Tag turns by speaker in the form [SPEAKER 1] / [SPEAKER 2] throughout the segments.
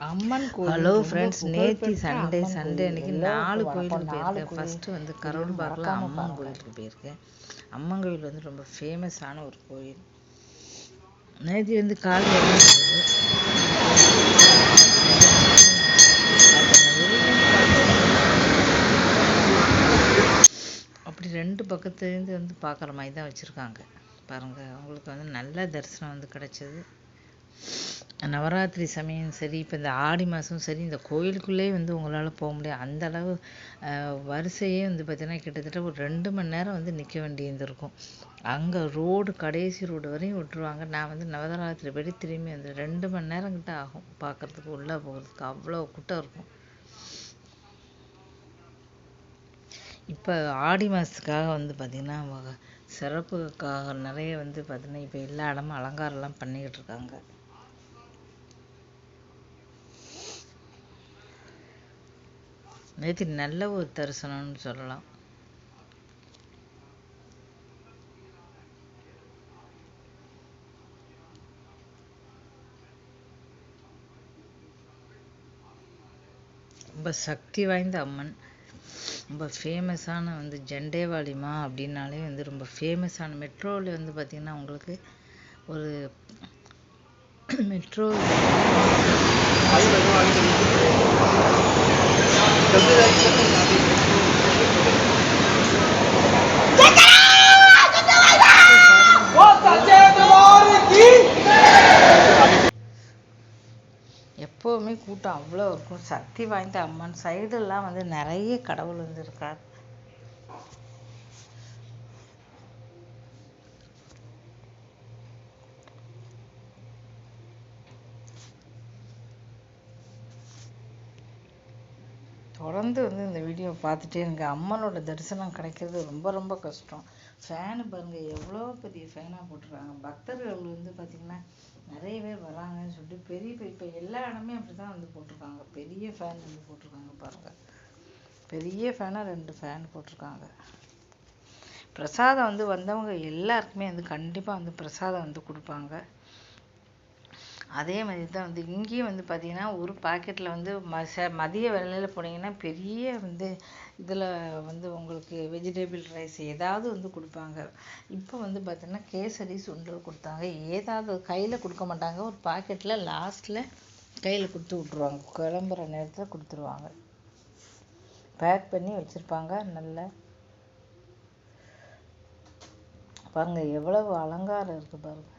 [SPEAKER 1] அம்மன் கோயில்
[SPEAKER 2] hello friends நேத்தி Sunday Sunday. அன்னைக்கு நாலு. கோயிலுக்கு போயிருக்கேன் ஃபர்ஸ்ட் வந்து கரோல்பாக்கில் அம்மன். கோயிலுக்கு போயிருக்கேன் அம்மன் கோயில் வந்து ரொம்ப ஃபேமஸான ஒரு கோயில் நேத்தி வந்து காலையில்? அப்படி ரெண்டு பக்கத்துலேருந்து வந்து பார்க்குற மாதிரி தான் வச்சுருக்காங்க பாருங்கள் அவங்களுக்கு வந்து நல்ல தரிசனம் வந்து கிடைச்சது நவராத்திரி சமயம் சரி இப்போ இந்த ஆடி மாதம் சரி இந்த கோயிலுக்குள்ளே வந்து உங்களால் போக முடியாது. அந்த அளவு வரிசையே வந்து பார்த்தீங்கன்னா கிட்டத்தட்ட ஒரு ரெண்டு மணி நேரம் வந்து நிற்க வேண்டியது இருக்கும் அங்கே ரோடு கடைசி ரோடு வரையும் விட்டுருவாங்க. நான் வந்து நவராத்திரி படி திரும்பி வந்து ரெண்டு மணி நேரம் கிட்ட ஆகும். பார்க்கறதுக்கு உள்ளே போகிறதுக்கு அவ்வளோ கூட்டம் இருக்கும். இப்போ ஆடி மாதத்துக்காக வந்து பார்த்திங்கன்னா சிறப்புக்காக நிறைய வந்து பார்த்திங்கன்னா இப்போ எல்லா இடமும் அலங்காரம்லாம் பண்ணிக்கிட்டு இருக்காங்க. நேற்று நல்ல ஒரு தரிசனம்னு சொல்லலாம். ரொம்ப சக்தி வாய்ந்த அம்மன். ரொம்ப ஃபேமஸான வந்து ஜெண்டேவாளிமா அப்படின்னாலே வந்து ரொம்ப ஃபேமஸான மெட்ரோவில் வந்து பார்த்திங்கன்னா உங்களுக்கு ஒரு மெட்ரோ எப்போவுமே கூட்டம் அவ்வளோ இருக்கும். சக்தி வாய்ந்த அம்மன் சைடெல்லாம் வந்து நிறைய கடவுள் வந்து தொடர்ந்து வந்து இந்த வீடியோ பார்த்துட்டே இருங்க. அம்மனோட தரிசனம் கிடைக்கிறது ரொம்ப ரொம்ப கஷ்டம். ஃபேனு பாருங்கள் எவ்வளோ பெரிய ஃபேனாக போட்டிருக்காங்க. பக்தர்கள் வந்து பார்த்திங்கன்னா நிறைய பேர் வராங்கன்னு சொல்லிட்டு பெரிய பெரிய இப்போ எல்லா இடமே அப்படி தான் வந்து போட்டிருக்காங்க. பெரிய ஃபேன் வந்து போட்டிருக்காங்க பாருங்கள் பெரிய ஃபேனாக ரெண்டு ஃபேன் போட்டிருக்காங்க. பிரசாதம் வந்து வந்தவங்க எல்லாருக்குமே வந்து கண்டிப்பாக வந்து பிரசாதம் வந்து கொடுப்பாங்க. அதே மாதிரி தான் வந்து இங்கேயும் வந்து பார்த்திங்கன்னா ஒரு பாக்கெட்டில் வந்து மச மதிய வேளையில் போனீங்கன்னா பெரிய வந்து இதில் வந்து உங்களுக்கு வெஜிடபிள் ரைஸ் ஏதாவது வந்து கொடுப்பாங்க. இப்போ வந்து பார்த்தீங்கன்னா கேசரி சுண்டல் கொடுத்தாங்க. ஏதாவது கையில் கொடுக்க மாட்டாங்க. ஒரு பாக்கெட்டில் லாஸ்ட்டில் கையில் கொடுத்து விட்ருவாங்க கிளம்புற நேரத்தில் கொடுத்துருவாங்க. பேக் பண்ணி வச்சுருப்பாங்க. நல்ல பாருங்கள் எவ்வளவு அலங்காரம் இருக்கு பாருங்க.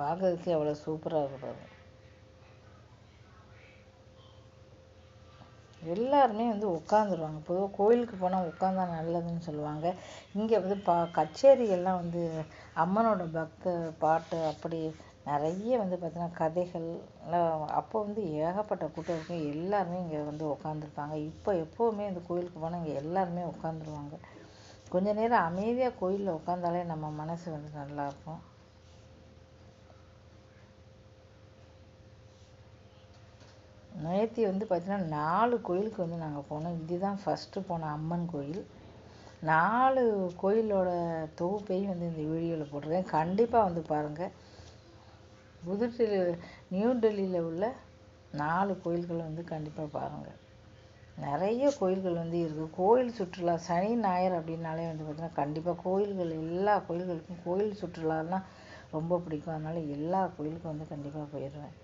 [SPEAKER 2] பார்க்கறதுக்கு அவ்வளோ சூப்பராக இருக்கும் எல்லாருமே வந்து உட்காந்துருவாங்க பொதுவாக கோயிலுக்கு போனால் உட்காந்தா நல்லதுன்னு சொல்லுவாங்க. இங்கே வந்து பா கச்சேரிகள்லாம் வந்து அம்மனோட பக்த பாட்டு அப்படி நிறைய வந்து பார்த்தீங்கன்னா கதைகள் அப்போ வந்து ஏகப்பட்ட கூட்டம் இருக்கும் எல்லாருமே இங்கே வந்து உட்காந்துருப்பாங்க இப்போ எப்போவுமே இந்த கோயிலுக்கு போனால் இங்கே எல்லாருமே உட்காந்துருவாங்க கொஞ்ச நேரம் அமைதியாக கோயிலில் உட்காந்தாலே நம்ம மனசு வந்து நல்லாயிருக்கும் நேற்றி வந்து பார்த்தீங்கன்னா நாலு கோயிலுக்கு வந்து நாங்கள் போனோம். இதுதான் ஃபஸ்ட்டு போன அம்மன் கோயில். நாலு கோயிலோட தொகுப்பையும் வந்து இந்த வீடியோவில் போட்டிருக்கேன். கண்டிப்பாக வந்து பாருங்கள் புதுடெல்லி நியூ டெல்லியில் உள்ள நாலு கோயில்கள் வந்து கண்டிப்பாக பாருங்கள் நிறைய கோயில்கள் வந்து இருக்குது கோயில் சுற்றுலா சனி ஞாயிறு அப்படின்னாலே வந்து பார்த்திங்கன்னா கண்டிப்பாக கோயில்கள் எல்லா கோயில்களுக்கும் கோயில் சுற்றுலாலாம் ரொம்ப பிடிக்கும். அதனால் எல்லா கோயிலுக்கும் வந்து கண்டிப்பாக போயிடுவேன்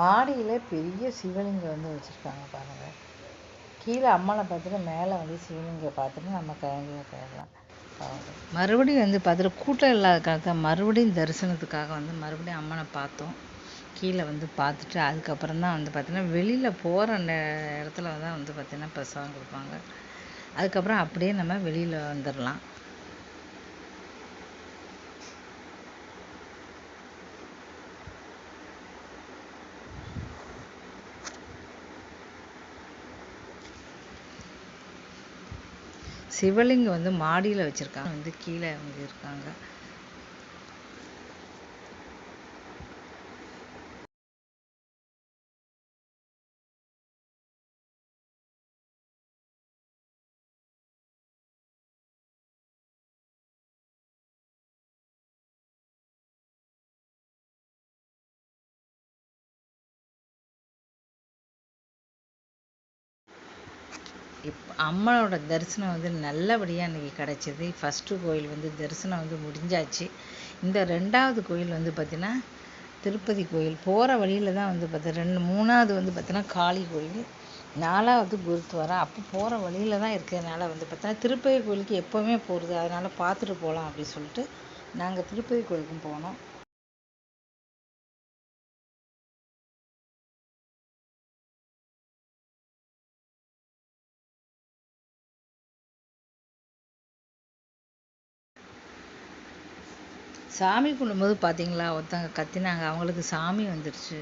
[SPEAKER 2] மாடியில் பெரிய சிவலிங்கம் வந்து வச்சுருக்காங்க பாருங்கள் கீழே அம்மனை பார்த்துட்டு மேலே வந்து சிவலிங்கம் பார்த்துட்டு நம்ம கிளம்பி போயிடலாம். மறுபடியும் வந்து பார்த்துட்டு கூட்டம் இல்லாத மறுபடியும் தரிசனத்துக்காக வந்து மறுபடியும் அம்மனை பார்த்தோம். கீழே வந்து பார்த்துட்டு அதுக்கப்புறம் தான் வந்து பார்த்திங்கன்னா வெளியில் போகிற இடத்துல தான் வந்து பார்த்திங்கன்னா பிரசாதம் கொடுப்பாங்க. அதுக்கப்புறம் அப்படியே நம்ம வெளியில் வந்துடலாம். சிவலிங்கம் வந்து மாடியில் வச்சுருக்காங்க. வந்து கீழே வந்து இருக்காங்க. இப் அம்மனோட தரிசனம் வந்து நல்லபடியாக அன்றைக்கி கிடச்சிது. ஃபஸ்ட்டு கோயில் வந்து தரிசனம் வந்து முடிஞ்சாச்சு. இந்த ரெண்டாவது கோயில் வந்து பார்த்திங்கன்னா திருப்பதி கோயில். போகிற வழியில் தான் வந்து பார்த்தா ரெண்டு மூணாவது வந்து பார்த்திங்கன்னா காளி கோயில். நாலாவது குருத்வாரா. அப்போ போகிற வழியில் தான் இருக்கிறதுனால வந்து பார்த்தா திருப்பதி கோயிலுக்கு எப்போவுமே போகிறது அதனால் பார்த்துட்டு போகலாம் அப்படின்னு சொல்லிட்டு நாங்கள் திருப்பதி கோயிலுக்கும் போனோம். சாமி கும்பிடும்போது பார்த்தீங்களா ஒருத்தவங்க கத்தினாங்க. அவங்களுக்கு சாமி வந்துடுச்சு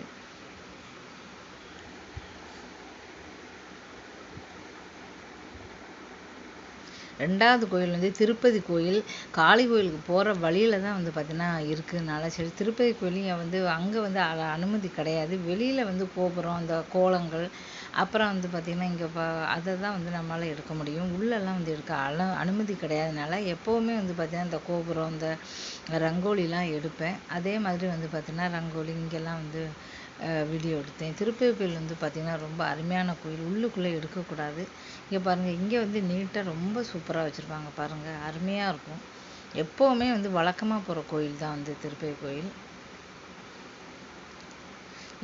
[SPEAKER 2] ரெண்டாவது கோயில் வந்து திருப்பதி கோயில். காளி கோயிலுக்கு போகிற வழியில் தான் வந்து பார்த்திங்கன்னா இருக்குதுனால சரி திருப்பதி கோயிலையும் வந்து அங்கே வந்து அனுமதி கிடையாது. வெளியில் வந்து கோபுரம் அந்த கோலங்கள் அப்புறம் வந்து பார்த்திங்கன்னா இங்கே பா அதை தான் வந்து நம்மளால் எடுக்க முடியும். உள்ளெல்லாம் வந்து எடுக்க அல அனுமதி கிடையாதுனால எப்போவுமே வந்து பார்த்திங்கன்னா இந்த கோபுரம் இந்த ரங்கோலிலாம் எடுப்பேன். அதே மாதிரி வந்து பார்த்திங்கன்னா ரங்கோலி இங்கெல்லாம் வந்து வீடியோ எடுத்தேன். திருப்பதி கோயில் வந்து பார்த்திங்கன்னா ரொம்ப அருமையான கோயில். உள்ளுக்குள்ளே எடுக்கக்கூடாது. இங்கே பாருங்கள் இங்கே வந்து நீட்டாக ரொம்ப சூப்பராக வச்சுருப்பாங்க பாருங்கள் அருமையாக இருக்கும். எப்போவுமே வந்து வழக்கமாக போகிற கோயில் தான் வந்து திருப்பதி கோயில்.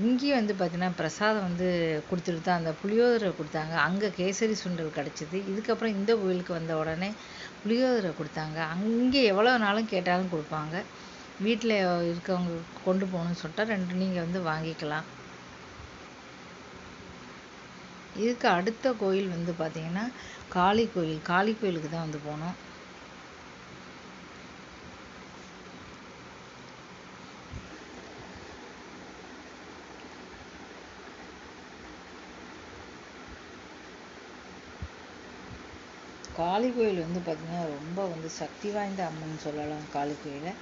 [SPEAKER 2] இங்கேயும் வந்து பார்த்திங்கன்னா பிரசாதம் வந்து கொடுத்துட்டு தான் அந்த புளியோதரை கொடுத்தாங்க. அங்கே கேசரி சுண்டல் கிடச்சிது. இதுக்கப்புறம் இந்த கோயிலுக்கு வந்த உடனே புளியோதரை கொடுத்தாங்க. அங்கே எவ்வளோ நாளும் கேட்டாலும் கொடுப்பாங்க. வீட்டில் இருக்கவங்க கொண்டு போகணும்னு சொல்லிட்டா ரெண்டு நீங்கள் வந்து வாங்கிக்கலாம். இதுக்கு அடுத்த கோயில் வந்து பார்த்திங்கன்னா காளி கோயில். காளி கோயிலுக்கு தான் வந்து போனோம் காளி கோயில் வந்து பார்த்திங்கன்னா ரொம்ப வந்து சக்தி வாய்ந்த அம்மன் சொல்லலாம் காளி கோயிலை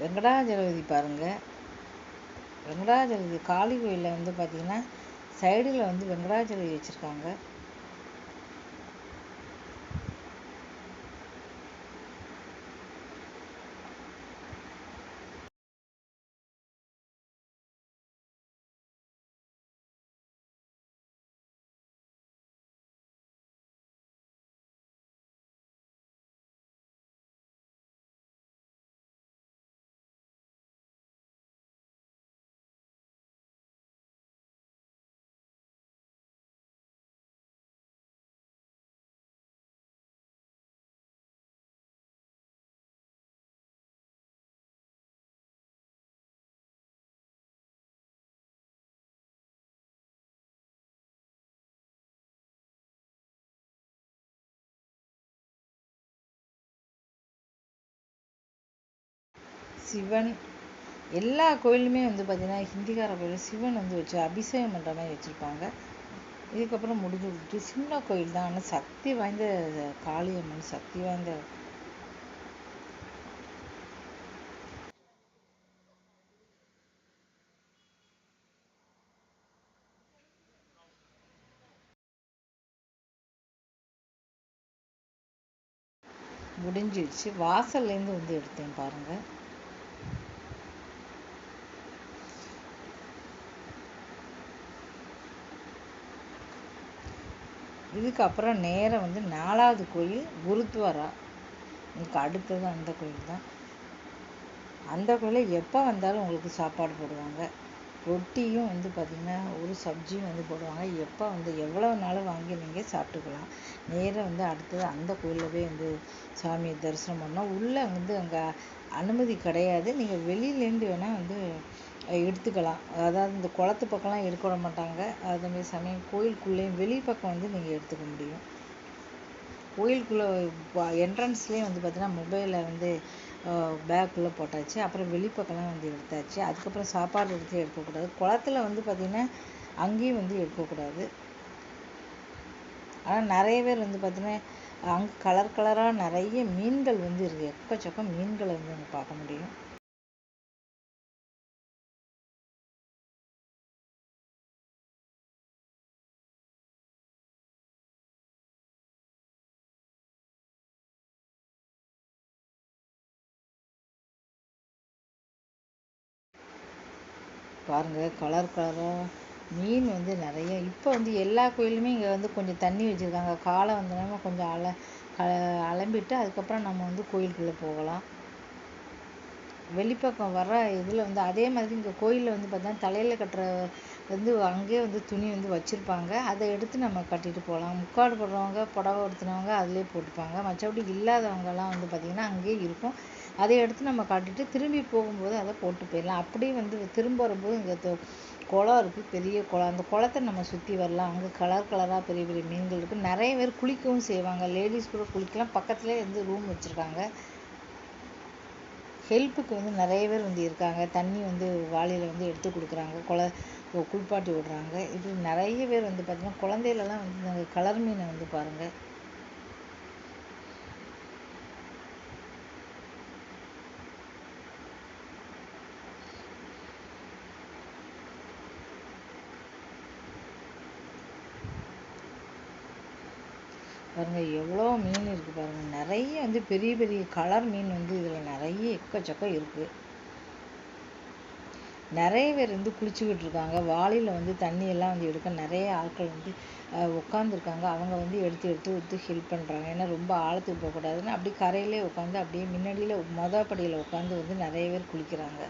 [SPEAKER 2] வெங்கடாஜலபதி பாருங்கள் வெங்கடாஜலபதி காளி கோயிலில் வந்து பார்த்திங்கன்னா சைடில் வந்து வெங்கடாஜலபதி வச்சுருக்காங்க. சிவன் எல்லா கோயிலுமே வந்து பார்த்திங்கன்னா ஹிந்திக்கார கோயில் சிவன் வந்து வச்சு அபிஷேகம் பண்ணுற மாதிரி வச்சுருப்பாங்க. இதுக்கப்புறம் முடிஞ்சு விட்டு சின்ன கோயில் தான். ஆனால் சக்தி வாய்ந்த காளியம்மன் சக்தி வாய்ந்த முடிஞ்சிடுச்சு. வாசல்லேருந்து வந்து எடுத்தேன் பாருங்க. இதுக்கப்புறம் நேரம் வந்து நாலாவது கோயில் குருத்வாரா. இதுக்கு அடுத்தது அந்த கோயில் தான். அந்த கோயிலில் எப்போ வந்தாலும் உங்களுக்கு சாப்பாடு போடுவாங்க. ரொட்டியும் வந்து பார்த்திங்கன்னா ஒரு சப்ஜியும் வந்து போடுவாங்க. எப்போ வந்து எவ்வளோ நாளும் வாங்கி நீங்கள் சாப்பிட்டுக்கலாம். நேராக வந்து அடுத்தது அந்த கோயிலவே போய் வந்து சாமியை தரிசனம் பண்ணோம் உள்ளே வந்து அங்கே அனுமதி கிடையாது. நீங்கள் வெளியிலேருந்து வேணால் வந்து எடுத்துக்கலாம். அதாவது இந்த குளத்து பக்கம்லாம் எடுக்க விட மாட்டாங்க. அதேமாதிரி சமயம் கோயிலுக்குள்ளேயும் வெளி பக்கம் வந்து நீங்கள் எடுத்துக்க முடியும். கோயிலுக்குள்ளே என்ட்ரன்ஸ்லேயே வந்து பார்த்தீங்கன்னா மொபைலை வந்து பேக்குள்ளே போட்டாச்சு. அப்புறம் வெளிப்பக்கம்லாம் வந்து எடுத்தாச்சு. அதுக்கப்புறம் சாப்பாடு எடுத்து எடுக்கக்கூடாது. குளத்துல வந்து பார்த்திங்கன்னா அங்கேயும் வந்து எடுக்கக்கூடாது. ஆனால் நிறைய பேர் வந்து பார்த்தீங்கன்னா அங்கே கலர் கலராக நிறைய மீன்கள் வந்து இருக்குது எக்கச்சக்கம் மீன்களை வந்து அங்கே பார்க்க முடியும். பாருங்கள் கலர் கலராக மீன் வந்து நிறைய. இப்போ வந்து எல்லா கோயிலுமே இங்கே வந்து கொஞ்சம் தண்ணி வச்சுருக்காங்க. காலை வந்தோடனே கொஞ்சம் அல க அலம்பிட்டு அதுக்கப்புறம் நம்ம வந்து கோயிலுக்குள்ளே போகலாம். வெளிப்பக்கம் வர இதில் வந்து அதே மாதிரி இங்கே கோயிலில் வந்து பார்த்தா தலையில் கட்டுற வந்து அங்கேயே வந்து துணி வந்து வச்சுருப்பாங்க. அதை எடுத்து நம்ம கட்டிட்டு போகலாம். முக்காடு போடுறவங்க புடவை உடுத்தினவங்க அதிலே போட்டுப்பாங்க. மற்றபடி இல்லாதவங்கலாம் வந்து பார்த்திங்கன்னா அங்கேயே இருக்கும். அதை எடுத்து நம்ம கட்டிட்டு திரும்பி போகும்போது அதை போட்டு போயிடலாம். அப்படியே வந்து திரும்ப வரும்போது இங்கே குளம் இருக்குது பெரிய குளம். அந்த குளத்தை நம்ம சுற்றி வரலாம். அங்கே கலர் கலராக பெரிய பெரிய மீன்கள் இருக்குது நிறைய பேர் குளிக்கவும் செய்வாங்க. லேடிஸ் கூட குளிக்கலாம். பக்கத்துலேயே வந்து ரூம் வச்சுருக்காங்க. ஹெல்ப்புக்கு வந்து நிறைய பேர் வந்து இருக்காங்க. தண்ணி வந்து வாளியில் வந்து எடுத்து கொடுக்குறாங்க. குள குளிப்பாட்டி விடுறாங்க. இது நிறைய பேர் வந்து பார்த்திங்கன்னா குழந்தையிலலாம் வந்து நாங்கள் கலர் மீனை வந்து பாருங்கள் பாருங்க எவ்வளோ மீன் இருக்குது பாருங்க. நிறைய வந்து பெரிய பெரிய கலர் மீன் வந்து இதில் நிறைய எக்கச்சக்கம் இருக்குது நிறைய பேர் வந்து குளிச்சுக்கிட்டு இருக்காங்க வாளியில் வந்து தண்ணி எல்லாம் வந்து எடுக்க நிறைய ஆட்கள் வந்து உட்காந்துருக்காங்க அவங்க வந்து எடுத்து எடுத்து எடுத்து ஹெல்ப் பண்ணுறாங்க ஏன்னா ரொம்ப ஆழத்துக்கு போகக்கூடாதுன்னு அப்படி கரையிலே உட்காந்து அப்படியே முன்னாடியில் மொதல் படியில் உட்காந்து வந்து நிறைய பேர் குளிக்கிறாங்க.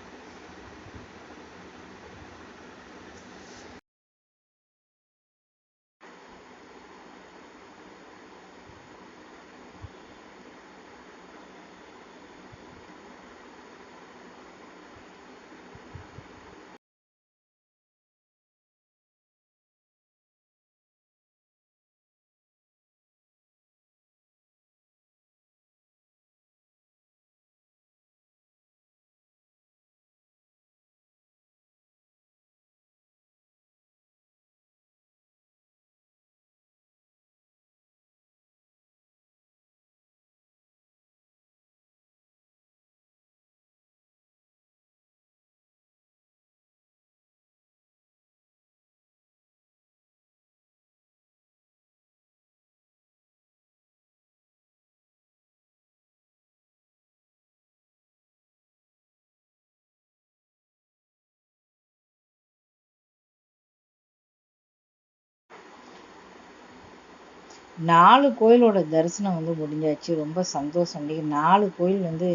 [SPEAKER 2] நாலு கோயிலோட தரிசனம் வந்து முடிஞ்சாச்சு. ரொம்ப சந்தோஷம். இன்னைக்கு நாலு கோயில் வந்து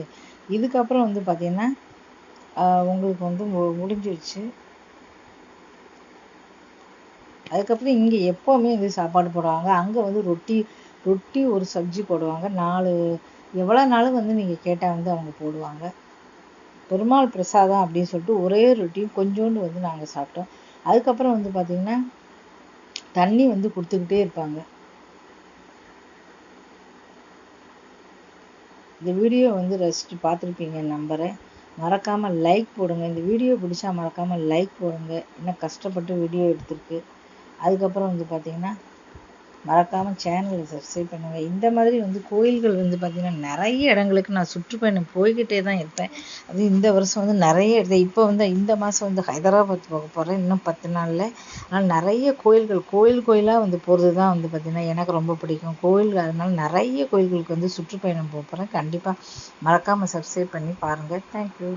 [SPEAKER 2] இதுக்கப்புறம் வந்து பார்த்தீங்கன்னா உங்களுக்கு வந்து முடிஞ்சிருச்சு. அதுக்கப்புறம் இங்கே எப்போவுமே வந்து சாப்பாடு போடுவாங்க. அங்கே வந்து ரொட்டி ரொட்டி ஒரு சப்ஜி போடுவாங்க. நாலு எவ்வளோ நாளும் வந்து நீங்கள் கேட்டால் வந்து அவங்க போடுவாங்க. பெருமாள் பிரசாதம் அப்படின்னு சொல்லிட்டு ஒரே ரொட்டியும் கொஞ்சோண்டு வந்து நாங்கள் சாப்பிட்டோம். அதுக்கப்புறம் வந்து பார்த்திங்கன்னா தண்ணி வந்து கொடுத்துக்கிட்டே இருப்பாங்க. இந்த வீடியோ வந்து ரசித்து பார்த்துருப்பீங்க நம்புகிறேன் மறக்காமல் லைக் போடுங்க. இந்த வீடியோ பிடிச்சா மறக்காமல் லைக் போடுங்க. இன்னும் கஷ்டப்பட்டு வீடியோ எடுத்திருக்கு. அதுக்கப்புறம் வந்து பார்த்திங்கன்னா மறக்காமல் சேனலை சப்ஸ்கிரைப் பண்ணுங்கள் இந்த மாதிரி வந்து கோயில்கள் வந்து பார்த்திங்கன்னா நிறைய இடங்களுக்கு நான் சுற்றுப்பயணம் போய்கிட்டே தான் இருப்பேன். அது இந்த வருஷம் வந்து நிறைய இடத்துல இப்போ வந்து இந்த மாதம் வந்து ஹைதராபாத் போக போகிறேன் இன்னும் பத்து நாளில். ஆனால் நிறைய கோயில்கள் கோயில் கோயிலாக வந்து போகிறது தான் வந்து பார்த்திங்கன்னா எனக்கு ரொம்ப பிடிக்கும். கோயில் அதனால் நிறைய கோயில்களுக்கு வந்து சுற்றுப்பயணம் போக போகிறேன் கண்டிப்பாக மறக்காமல் சப்ஸ்கிரைப் பண்ணி பாருங்கள் தேங்க்யூ